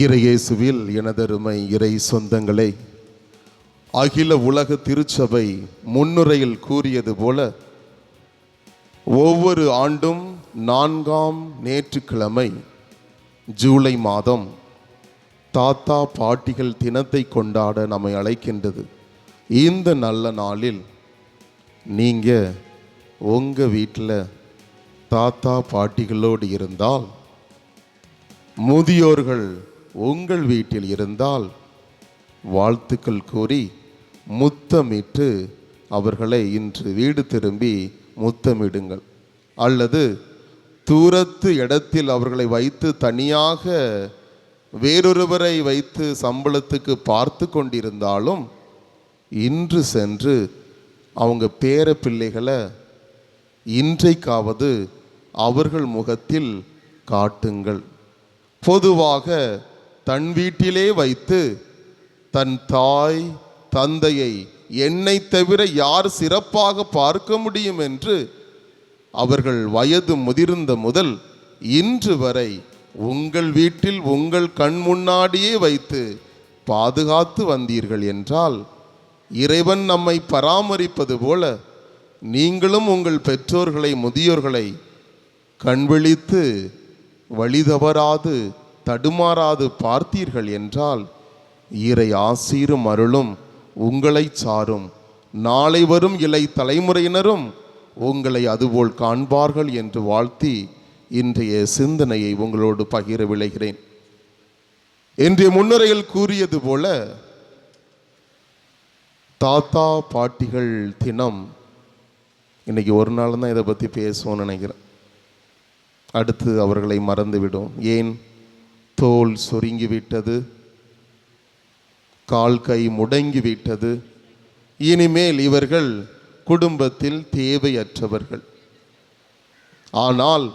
இறையேசுவில் எனதருமை இறை சொந்தங்களே அகில உலக திருச்சபை முன்னுரையில் கூறியது போல ஒவ்வொரு ஆண்டும் நான்காம் நேற்றுக்கிழமை ஜூலை மாதம் தாத்தா பாட்டிகள் தினத்தை கொண்டாட நம்மை அழைக்கின்றது. இந்த நல்ல நாளில் நீங்கள் உங்கள் வீட்டில் தாத்தா பாட்டிகளோடு இருந்தால் முதியோர்கள் உங்கள் வீட்டில் இருந்தால் வாழ்த்துக்கள் கூறி முத்தமிட்டு அவர்களை இன்று வீடு திரும்பி முத்தமிடுங்கள். அல்லது தூரத்து இடத்தில் அவர்களை வைத்து தனியாக வேறொருவரை வைத்து சம்பளத்துக்கு பார்த்து கொண்டிருந்தாலும் இன்று சென்று அவங்க பேர பிள்ளைகளை இன்றைக்காவது அவர்கள் முகத்தில் காட்டுங்கள். பொதுவாக தன் வீட்டிலே வைத்து தன் தாய் தந்தையை என்னை தவிர யார் சிறப்பாக பார்க்க முடியும் என்று அவர்கள் வயது முதிர்ந்த முதல் இன்று வரை உங்கள் வீட்டில் உங்கள் கண் முன்னாடியே வைத்து பாதுகாத்து வந்தீர்கள் என்றால் இறைவன் நம்மை பராமரிப்பது போல நீங்களும் உங்கள் பெற்றோர்களை முதியோர்களை கண்விழித்து வழி தவறாது தடுமாறாது பார்த்தீர்கள் என்றால் ஈரை ஆசீரும் அருளும் உங்களை சாரும். நாளை வரும் இலை தலைமுறையினரும் உங்களை அதுபோல் காண்பார்கள் என்று வாழ்த்தி இன்றைய சிந்தனையை உங்களோடு பகிர விளைகிறேன் இன்றைய முன்னுரையில் கூறியது போல தாத்தா பாட்டிகள் தினம் இன்னைக்கு ஒரு நாள் தான் இதை பற்றி பேசுவோம்னு நினைக்கிறேன். அடுத்து அவர்களை மறந்துவிடும். ஏன்? தோல் சொருங்கி விட்டது கால் கை முடங்கி விட்டது இனிமேல் இவர்கள் குடும்பத்தில் தேவையற்றவர்கள். ஆனால்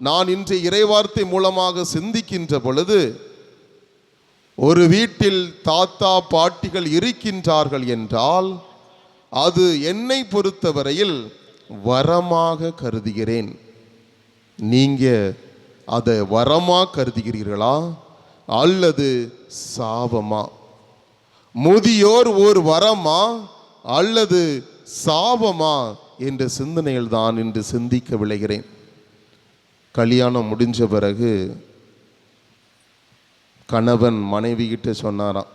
நான் இன்று இறைவார்த்தை மூலமாக சிந்திக்கின்ற பொழுது ஒரு வீட்டில் தாத்தா பாட்டிகள் இருக்கின்றார்கள் என்றால் அது என்னை பொறுத்தவரையில் வரமாக கருதுகிறேன். நீங்கள் அதை வரமா கருதுகிறீர்களா அல்லது சாபமா? முதியோர் ஒரு வரமா அல்லது சாபமா என்ற சிந்தனையில் தான் இன்று சிந்திக்க விளைகிறேன். கல்யாணம் முடிஞ்ச பிறகு கணவன் மனைவி கிட்ட சொன்னாராம்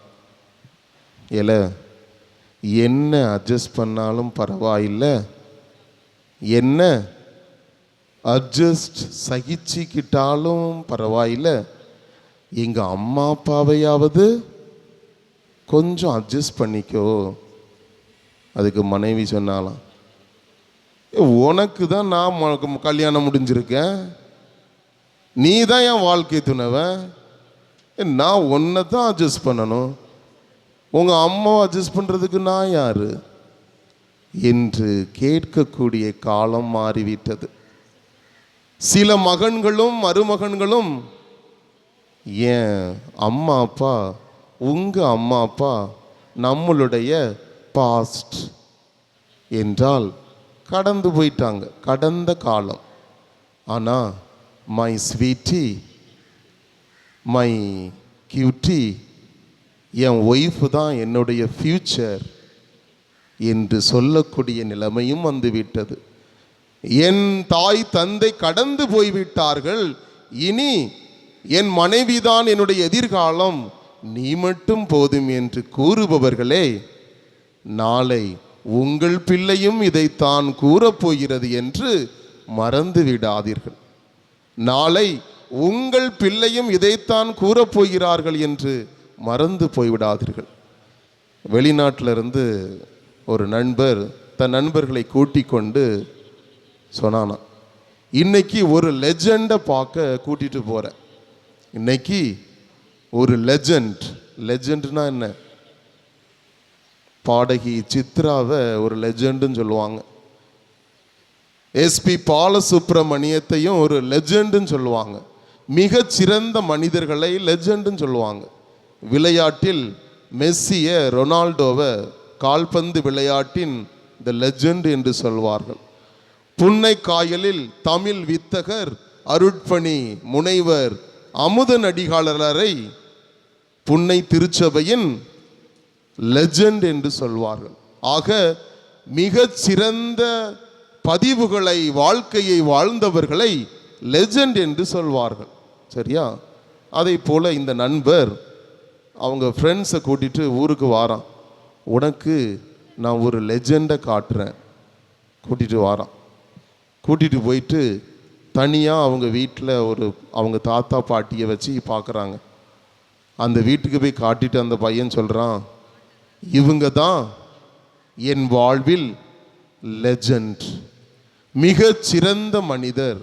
ஏல என்ன அட்ஜஸ்ட் பண்ணாலும் பரவாயில்லை. என்ன அட்ஜஸ்ட் சகிச்சுக்கிட்டாலும் பரவாயில்லை. எங்கள் அம்மா அப்பாவையாவது கொஞ்சம் அட்ஜஸ்ட் பண்ணிக்கோ. அதுக்கு மனைவி சொன்னாலாம் "ஏ, உனக்கு தான் நான் கல்யாணம் முடிஞ்சிருக்கேன். நீ தான் என் வாழ்க்கை துணவன் ஏ, நான் உன்னை தான் அட்ஜஸ்ட் பண்ணணும். உங்கள் அம்மாவை அட்ஜஸ்ட் பண்ணுறதுக்கு நான் யார்? என்று கேட்கக்கூடிய காலம் மாறிவிட்டது. சில மகன்களும் மருமகன்களும் ஏன் அம்மா அப்பா உங்கள் அம்மா அப்பா நம்மளுடைய பாஸ்ட் என்றால் கடந்து போயிட்டாங்க கடந்த காலம். ஆனால் மை ஸ்வீட்டி மை கியூட்டி என் ஒய்ஃபு தான் என்னுடைய ஃப்யூச்சர் என்று சொல்லக்கூடிய நிலைமையும் வந்துவிட்டது என் தாய் தந்தை கடந்து போய்விட்டார்கள். இனி என் மனைவிதான் என்னுடைய எதிர்காலம். நீ மட்டும் போதும் என்று கூறுபவர்களே நாளை உங்கள் பிள்ளையும் இதைத்தான் கூறப்போகிறது என்று மறந்து விடாதீர்கள் நாளை உங்கள் பிள்ளையும் இதைத்தான் கூறப்போகிறார்கள் என்று மறந்து போய்விடாதீர்கள். வெளிநாட்டிலிருந்து ஒரு நண்பர் தன் நண்பர்களை கூட்டிக் கொண்டு சொன்னானா இன்னைக்கு ஒரு லெஜெண்டை பார்க்க கூட்டிட்டு போகிறேன் இன்னைக்கு ஒரு லெஜெண்ட் லெஜெண்ட்னா என்ன? பாடகி சித்ராவை ஒரு லெஜெண்டுன்னு சொல்லுவாங்க. எஸ்பி பாலசுப்ரமணியத்தையும் ஒரு லெஜெண்டுன்னு சொல்லுவாங்க. மிகச்சிறந்த மனிதர்களை லெஜெண்டுன்னு சொல்லுவாங்க. விளையாட்டில் மெஸ்ஸியை ரொனால்டோவை கால்பந்து விளையாட்டின் த லெஜெண்ட் என்று சொல்வார்கள். புன்னை காயலில் தமிழ் வித்தகர் அருட்பணி முனைவர் அமுத நடிகாளரை புன்னை திருச்சபையின் லெஜண்ட் என்று சொல்வார்கள். ஆக மிகச் சிறந்த பதிவுகளை வாழ்க்கையை வாழ்ந்தவர்களை லெஜண்ட் என்று சொல்வார்கள். சரியா? அதை போல இந்த நண்பர் அவங்க ஃப்ரெண்ட்ஸை கூட்டிட்டு ஊருக்கு வாரான். உனக்கு நான் ஒரு லெஜெண்டை காட்டுறேன். கூட்டிட்டு வாரான். கூட்டிகிட்டு போயிட்டு தனியாக அவங்க வீட்டில் ஒரு அவங்க தாத்தா பாட்டியை வச்சு பார்க்குறாங்க அந்த வீட்டுக்கு போய் காட்டிட்டு அந்த பையன் சொல்கிறான் இவங்க தான் என் வாழ்வில் லெஜண்ட் மிக சிறந்த மனிதர்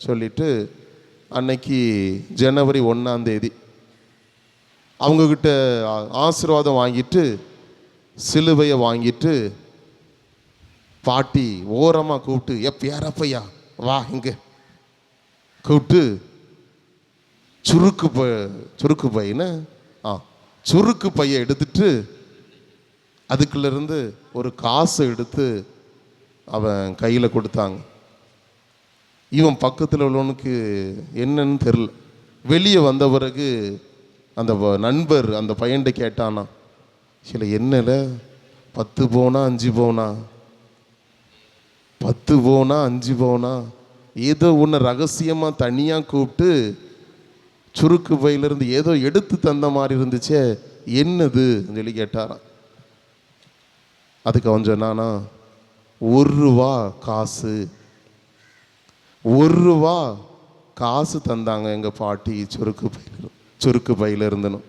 சொல்லிட்டு அன்னைக்கு ஜனவரி ஒன்றாந்தேதி அவங்கக்கிட்ட ஆசீர்வாதம் வாங்கிட்டு சிலுவையை வாங்கிட்டு பாட்டி ஓரமாக கூப்பிட்டு ஏ யாரப்பையா வா இங்கே. கூப்பிட்டு சுருக்கு ப சுருக்கு பையனை ஆ சுருக்கு பையை எடுத்துட்டு அதுக்குள்ளேருந்து ஒரு காசை எடுத்து அவன் கையில் கொடுத்தாங்க. இவன் பக்கத்தில் உள்ளவனுக்கு என்னன்னு தெரில வெளியே வந்த பிறகு அந்த வ- நண்பர் அந்த பையன்கிட்ட கேட்டானா சில என்னல பத்து போனா அஞ்சு போனா பத்து போனா அஞ்சு போனா ஏதோ ஒன்று ரகசியமாக தனியாக கூப்பிட்டு சுருக்கு பையிலிருந்து ஏதோ எடுத்து தந்த மாதிரி இருந்துச்சே என்னது? சொல்லி கேட்டாராம். அதுக்கு அவன் சொன்னானா ஒரு ரூபா காசு. ஒரு ரூபா காசு தந்தாங்க எங்கள் பாட்டி சுருக்கு பையில சுருக்கு பையில இருந்தனும்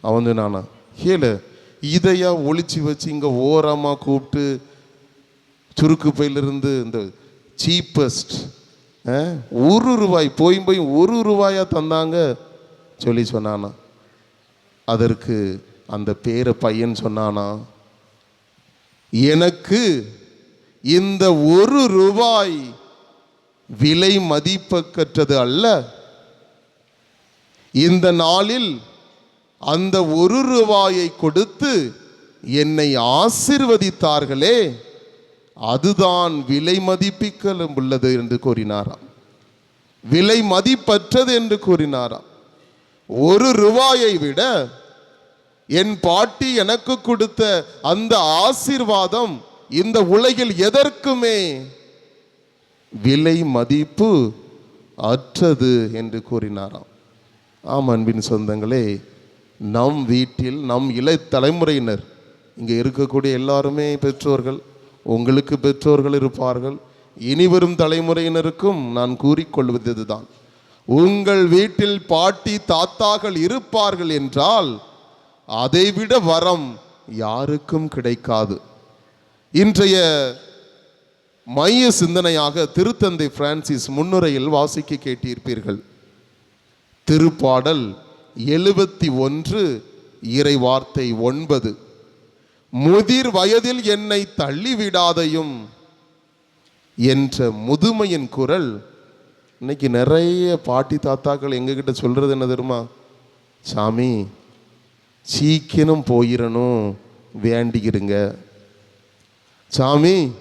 அவன் சொன்னானா கேளு இதையா ஒழிச்சு வச்சு இங்கே ஓரமாக கூப்பிட்டு சுருக்கு பையிலிருந்து இந்த சீப்பஸ்ட் ஒரு ரூபாய் போய் போய் ஒரு ரூபாயாக தந்தாங்க சொல்லி சொன்னானா. அதற்கு அந்த பேரை பையன் சொன்னானா எனக்கு இந்த ஒரு ரூபாய் விலை மதிப்பக்கற்றது அல்ல. இந்த நாளில் அந்த ஒரு ரூபாயை கொடுத்து என்னை ஆசிர்வதித்தார்களே. அதுதான் விலை மதிப்பிக்கலும் உள்ளது என்று கூறினாராம். விலை மதிப்பற்றது என்று கூறினாராம். ஒரு ரூபாயை விட என் பாட்டி எனக்கு கொடுத்த அந்த ஆசீர்வாதம் இந்த உலகில் எதற்குமே விலை மதிப்பு அற்றது என்று கூறினாராம். ஆம் அன்பின் சொந்தங்களே நம் வீட்டில் நம் இளை தலைமுறையினர் இங்கே இருக்கக்கூடிய எல்லாருமே பெற்றோர்கள் உங்களுக்கு பெற்றோர்கள் இருப்பார்கள். இனிவரும் தலைமுறையினருக்கும் நான் கூறிக்கொள்வது இதுதான் உங்கள் வீட்டில் பாட்டி தாத்தாக்கள் இருப்பார்கள் என்றால் அதைவிட வரம் யாருக்கும் கிடைக்காது. இன்றைய மைய சிந்தனையாக திருத்தந்தை பிரான்சிஸ் முன்னுரையில் வாசிக்க கேட்டிருப்பீர்கள். திருப்பாடல் எழுபத்தி ஒன்று இறை வார்த்தை ஒன்பது. முதிர் வயதில் என்னை தள்ளிவிடாதையும் என்ற முதுமையின் குரல். இன்னைக்கு நிறைய பாட்டி தாத்தாக்கள் எங்ககிட்ட சொல்கிறது என்ன தெரியுமா? சாமி சீக்கிரம் போயிடணும் வேண்டிக்கிறங்க சாமி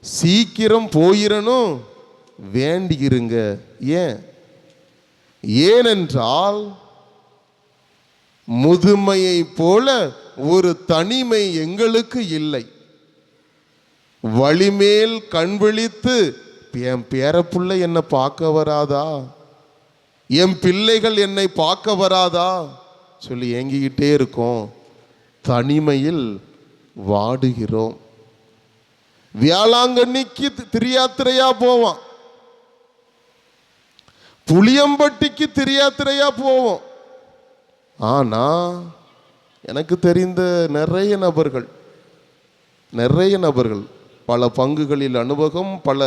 சீக்கிரம் போயிடணும் வேண்டிக்கிறங்க ஏன்? ஏனென்றால் முதுமையை போல ஒரு தனிமை எங்களுக்கு இல்லை. வழிமேல் கண் விழித்து என் பேரப்புள்ள என்னை பார்க்க வராதா? என் பிள்ளைகள் என்னை பார்க்க வராதா? சொல்லி ஏங்கிக்கிட்டே இருக்கோம். தனிமையில் வாடுகிறோம். வியாழாங்கண்ணிக்கு திரியாத்திரையா போவான் புளியம்பட்டிக்கு திரியாத்திரையா போவோம். ஆனா எனக்கு தெரிந்த நிறைய நபர்கள் நிறைய நபர்கள் பல பங்குகளில் அனுபவம் பல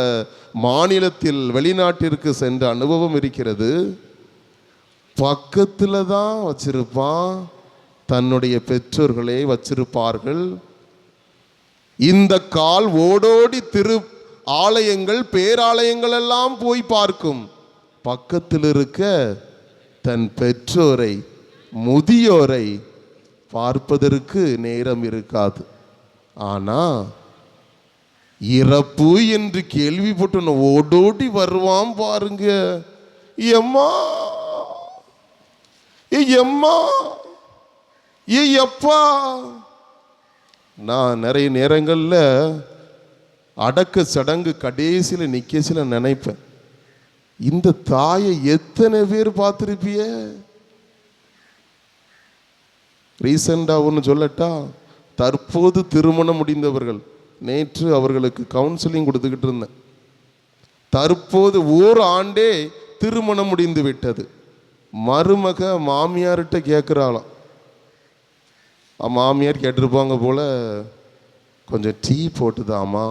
மாநிலத்தில் வெளிநாட்டிற்கு சென்ற அனுபவம் இருக்கிறது. பக்கத்தில் தான் வச்சிருப்பான் தன்னுடைய பெற்றோர்களே வச்சிருப்பார்கள். இந்த கால் ஓடோடி திரு ஆலயங்கள் பேராலயங்கள் எல்லாம் போய் பார்க்கும். பக்கத்தில் இருக்க தன் பெற்றோரை முதியோரை பார்ப்பதற்கு நேரம் இருக்காது. ஆனா இறப்பு என்று கேள்விப்பட்டு ஓடோடி வருவான் பாருங்க. எம்மா? ஏ எம்மா? ஏ எப்பா நான் நிறைய நேரங்களில் அடக்க சடங்கு கடைசியில் நிக்கசில நினைப்பேன். இந்த தாயை எத்தனை பேர் பார்த்துருப்பிய? ரீசெண்டாக ஒன்று சொல்லட்டா தற்போது திருமணம் முடிந்தவர்கள் நேற்று அவர்களுக்கு கவுன்சிலிங் கொடுத்துக்கிட்டு இருந்தேன். தற்போது ஓர் ஆண்டே திருமணம் முடிந்து விட்டது. மருமக மாமியார்கிட்ட கேட்குறாளாம் மாமியார் கேட்டிருப்பாங்க போல கொஞ்சம் டீ போட்டுதாமா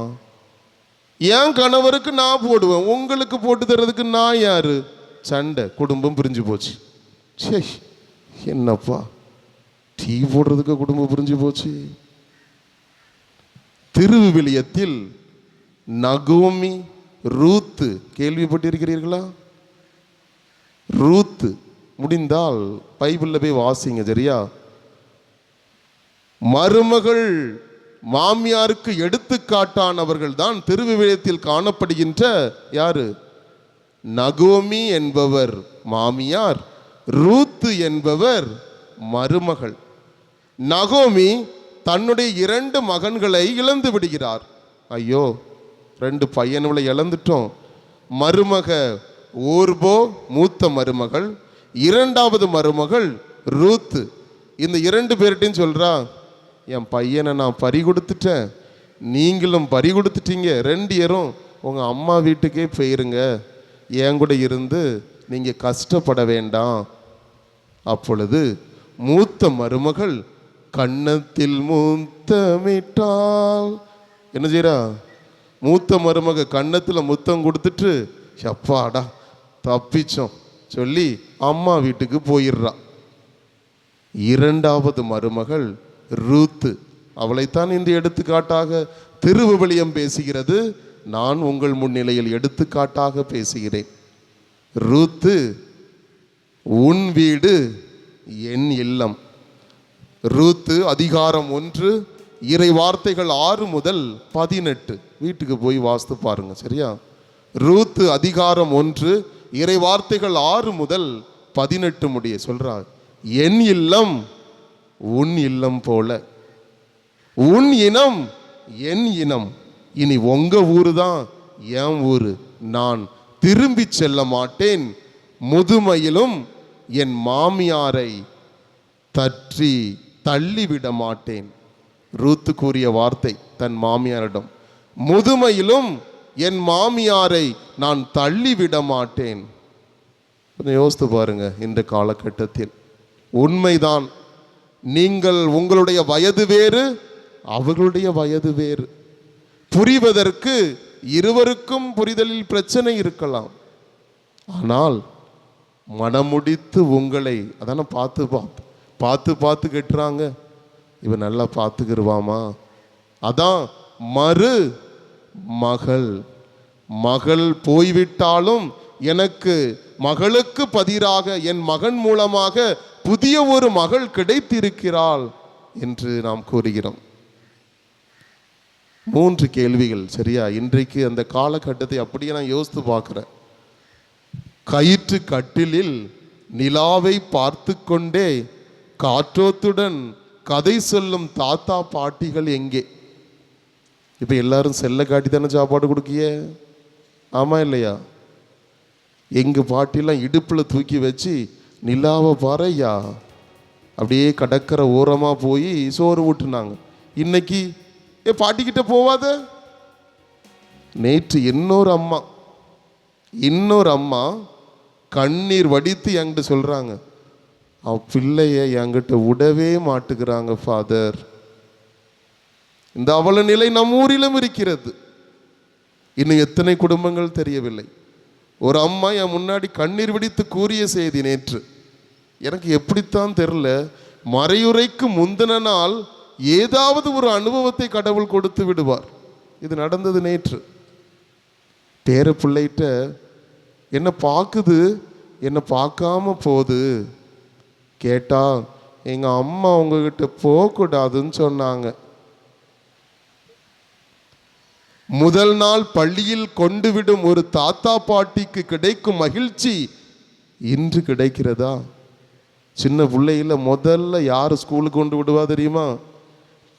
என் கணவருக்கு நான் போடுவேன் உங்களுக்கு போட்டு தர்றதுக்கு நான் யாரு? சண்டை குடும்பம் பிரிஞ்சு போச்சு. சே என்னப்பா? டீ போடுறதுக்கு குடும்பம் புரிஞ்சு போச்சு. திருவிவிலியத்தில் நகோமி ரூத்து கேள்விப்பட்டிருக்கிறீர்களா? ரூத்து முடிந்தால் பைபிளில் போய் வாசிங்க சரியா? மருமகள் மாமியாருக்கு எடுத்துக்காட்டானவர்கள் தான் திருவிவிலியத்தில் காணப்படுகின்ற யாரு? நகோமி என்பவர் மாமியார் ரூத்து என்பவர் மருமகள். நகோமி தன்னுடைய இரண்டு மகன்களை இழந்து விடுகிறார். ஐயோ ரெண்டு பையன்களை இழந்துட்டோம். மருமக ஓர்போ மூத்த மருமகள் இரண்டாவது மருமகள் ரூத்து. இந்த இரண்டு பேர்கிட்டையும் சொல்கிறா என் பையனை நான் பறி கொடுத்துட்டேன். நீங்களும் பறி கொடுத்துட்டீங்க. ரெண்டு பேரும் உங்கள் அம்மா வீட்டுக்கே போயிருங்க. என் கூட இருந்து நீங்கள் கஷ்டப்பட வேண்டாம். அப்பொழுது மூத்த மருமகள் கன்னத்தில் முத்தமிட்டால். என்ன செய்கிறா மூத்த மருமக கன்னத்தில் முத்தம் கொடுத்துட்டு எப்பாடா தப்பிச்சோம். சொல்லி அம்மா வீட்டுக்கு போயிடுறா. இரண்டாவது மருமகள் ரூத்து. அவளைத்தான் இந்த எடுத்துக்காட்டாக திருவிவிலியம் பேசுகிறது. நான் உங்கள் முன்னிலையில் எடுத்துக்காட்டாக பேசுகிறேன். ரூத்து உன் வீடு என் இல்லம். ரூத்து அதிகாரம் ஒன்று இறை வார்த்தைகள் ஆறு முதல் பதினெட்டு. வீட்டுக்கு போய் வாஸ்து பாருங்க சரியா? ரூத்து அதிகாரம் ஒன்று இறை வார்த்தைகள் ஆறு முதல் பதினெட்டு முடிய சொல்றார். என் இல்லம் உன் இல்லம் போல. உன் இனம் என் இனம். இனி உங்க ஊரு தான் என் ஊரு. நான் திரும்பி செல்ல மாட்டேன். முதுமையிலும் என் மாமியாரை தற்றி தள்ளிவிட மாட்டேன். ரூத்து கூறிய வார்த்தை தன் மாமியாரிடம் முதுமையிலும் என் மாமியாரை நான் தள்ளிவிட மாட்டேன். கொஞ்சம் யோசித்து பாருங்க இந்த காலகட்டத்தில். உண்மைதான் நீங்கள் உங்களுடைய வயது வேறு அவர்களுடைய வயது வேறு. புரிவதற்கு இருவருக்கும் புரிதலில் பிரச்சனை இருக்கலாம். ஆனால் மனமுடித்து உங்களை அதான பார்த்து பார்த்து பார்த்து பார்த்து கட்டுறாங்க. இவன் நல்லா பார்த்துக்கிடுவாமா அதான் மறு மகள். மகள் போய்விட்டாலும் எனக்கு மகளுக்கு பதிராக என் மகன் மூலமாக புதிய ஒரு மகள் கிடைத்திருக்கிறாள் என்று நாம் கூறுகிறோம். மூன்று கேள்விகள் சரியா? இன்றைக்கு அந்த காலகட்டத்தை அப்படியே நான் யோசித்து பார்க்குறேன். கயிற்று கட்டிலில் நிலாவை பார்த்து கொண்டே காற்றோத்துடன் கதை சொல்லும் தாத்தா பாட்டிகள் எங்கே? இப்போ எல்லாரும் செல்ல காட்டி தானே சாப்பாடு கொடுக்கிய? ஆமாம் இல்லையா? எங்கள் பாட்டிலாம் இடுப்பில் தூக்கி வச்சு நிலாவை பாறையா அப்படியே கடற்கரை ஓரமாக போய் சோறு ஊட்டுனாங்க. இன்னைக்கு ஏ பாட்டிக்கிட்ட போவாத? நேற்று இன்னொரு அம்மா இன்னொரு அம்மா கண்ணீர் வடித்து என்கிட்ட சொல்கிறாங்க அவன் பிள்ளைய என்கிட்ட விடவே மாட்டுக்கிறாங்க ஃபாதர் இந்த அவல நிலை நம் ஊரிலும் இருக்கிறது. இன்னும் எத்தனை குடும்பங்கள் தெரியவில்லை. ஒரு அம்மா என் முன்னாடி கண்ணீர் விடித்து கூறிய செய்தி நேற்று. எனக்கு எப்படித்தான் தெரில. மறையுறைக்கு முந்தின நாள் ஏதாவது ஒரு அனுபவத்தை கடவுள் கொடுத்து விடுவார். இது நடந்தது நேற்று. பேர பிள்ளைகிட்ட என்ன பார்க்குது? என்னை பார்க்காம போகுது? கேட்டா எங்கள் அம்மா உங்ககிட்ட போகக்கூடாதுன்னு சொன்னாங்க. முதல் நாள் பள்ளியில் கொண்டு விடும் ஒரு தாத்தா பாட்டிக்கு கிடைக்கும் மகிழ்ச்சி இன்று கிடைக்கிறதா? சின்ன பிள்ளையில் முதல்ல யார் ஸ்கூலுக்கு கொண்டு விடுவா தெரியுமா?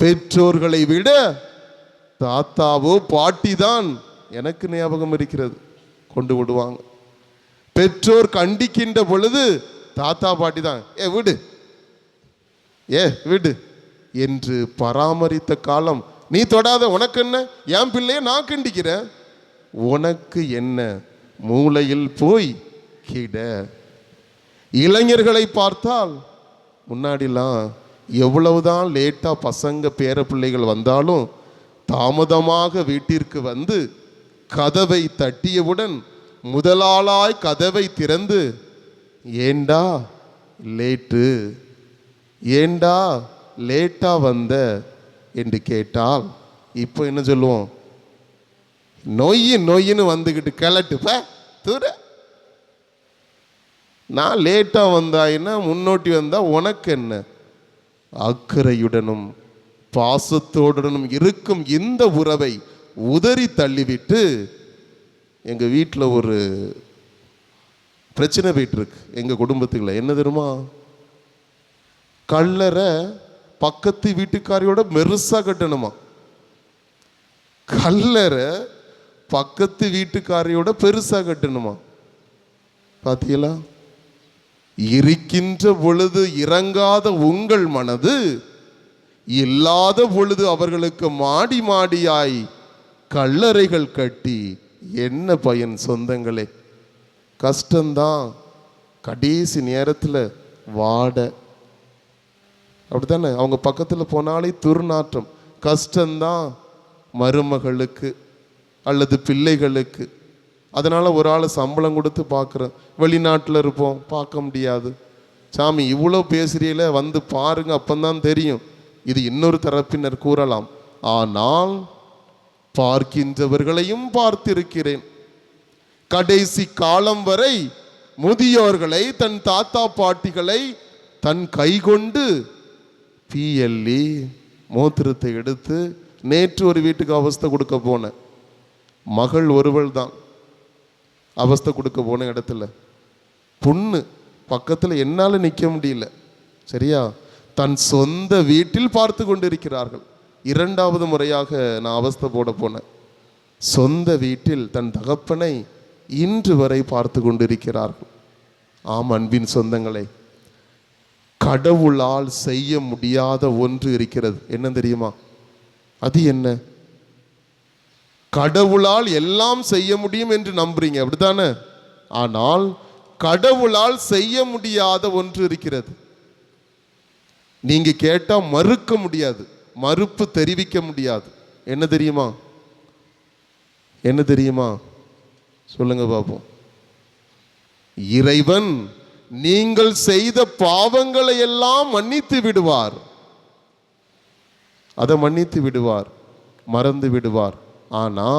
பெற்றோர்களை விட தாத்தாவோ பாட்டி தான் எனக்கு ஞாபகம் இருக்கிறது. கொண்டு விடுவாங்க. பெற்றோர் கண்டிக்கின்ற பொழுது தாத்தா பாட்டி தான். ஏ விடு. ஏ விடு. என்று பராமரித்த காலம் நீ தொடாத உனக்கு என்ன? என் பிள்ளைய நான் கண்டிக்கிறேன். உனக்கு என்ன? மூளையில் போய் கிட. இளைஞர்களை பார்த்தால் முன்னாடிலாம் எவ்வளவுதான் லேட்டாக பசங்க பேர பிள்ளைகள் வந்தாலும் தாமதமாக வீட்டிற்கு வந்து கதவை தட்டியவுடன் முதலாளாய் கதவை திறந்து ஏண்டா லேட்டு? ஏண்டா லேட்டாக வந்த? என்று கேட்டால் இப்போ என்ன சொல்லுவோம்? நொய் நொய்யின்னு வந்துக்கிட்டு கிளட்டு. ப தூர. நான் லேட்டாக வந்தாயின்னா முன்னோட்டி வந்தால் உனக்கு என்ன? அக்கறையுடனும் பாசத்தோடுடனும் இருக்கும் இந்த உறவை உதறி தள்ளிவிட்டு எங்கள் வீட்டில் ஒரு பிரச்சனை போயிட்டுருக்கு. எங்கள் குடும்பத்துக்குள்ள. என்ன தெரியுமா? கல்லறை பக்கத்து வீட்டுக்காரியோட மெருசாக கட்டணுமா? கல்லறை பக்கத்து வீட்டுக்காரியோட பெருசாக கட்டணுமா? பார்த்தீங்களா இருக்கின்ற பொழுது இறங்காத உங்கள் மனது இல்லாத பொழுது அவர்களுக்கு மாடி மாடியாய் கல்லறைகள் கட்டி என்ன பயன் சொந்தங்களே? கஷ்டம்தான். கடைசி நேரத்தில் வாட. அப்படித்தானே? அவங்க பக்கத்தில் போனாலே துர்நாற்றம். கஷ்டம்தான் மருமகளுக்கு அல்லது பிள்ளைகளுக்கு. அதனால் ஒரு ஆள் சம்பளம் கொடுத்து பார்க்குறோம். வெளிநாட்டில் இருப்போம் பார்க்க முடியாது. சாமி இவ்வளோ பேசுறீல வந்து பாருங்க அப்பந்தான் தெரியும். இது இன்னொரு தரப்பினர் கூறலாம். ஆனால் பார்க்கின்றவர்களையும் பார்த்திருக்கிறேன். கடைசி காலம் வரை முதியோர்களை தன் தாத்தா பாட்டிகளை தன் கை கொண்டு பிஎல்இ மோத்திரத்தை எடுத்து நேற்று ஒரு வீட்டுக்கு அவஸ்தை கொடுக்க போனேன். மகள் ஒருவள் தான். அவஸ்தை கொடுக்க போன இடத்துல. பொண்ணு பக்கத்தில் என்னால் நிற்க முடியல. சரியா? தன் சொந்த வீட்டில் பார்த்து கொண்டிருக்கிறார்கள். இரண்டாவது முறையாக நான் அவஸ்தை போட போனேன். சொந்த வீட்டில் தன் தகப்பனை இன்று வரை பார்த்து கொண்டிருக்கிறார்கள். ஆம் அன்பின் சொந்தங்களே கடவுளால் செய்ய முடியாத ஒன்று இருக்கிறது. என்ன தெரியுமா? அது என்ன? கடவுளால் எல்லாம் செய்ய முடியும் என்று நம்புறீங்க அப்படித்தானே? ஆனால் கடவுளால் செய்ய முடியாத ஒன்று இருக்கிறது. நீங்க கேட்டா மறுக்க முடியாது மறுப்பு தெரிவிக்க முடியாது. என்ன தெரியுமா? என்ன தெரியுமா? சொல்லுங்க பாப்போம். இறைவன் நீங்கள் செய்த பாவங்களை எல்லாம் மன்னித்து விடுவார். அதை மன்னித்து விடுவார் மறந்து விடுவார். ஆனா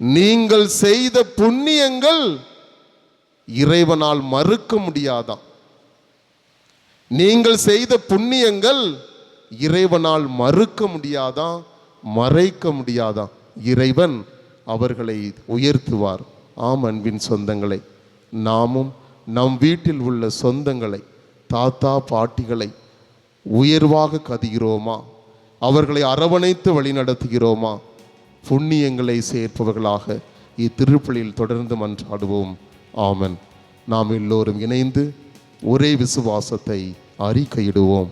நீங்கள் செய்த புண்ணியங்கள் இறைவனால் மறுக்க முடியாதான் நீங்கள் செய்த புண்ணியங்கள் இறைவனால் மறுக்க முடியாதான் மறைக்க முடியாதான் இறைவன் அவர்களை உயர்த்துவார். ஆம் அன்பின் சொந்தங்களை நாமும் நம் வீட்டில் உள்ள சொந்தங்களை தாத்தா பாட்டிகளை உயர்வாக கதிகிறோமா? அவர்களை அரவணைத்து வழிநடத்துகிறோமா? புண்ணியங்களை சேர்ப்பவர்களாக இத்திருப்பலியில் தொடர்ந்து மன்றாடுவோம். ஆமன். நாம் எல்லோரும் இணைந்து ஒரே விசுவாசத்தை அறிக்கையிடுவோம்.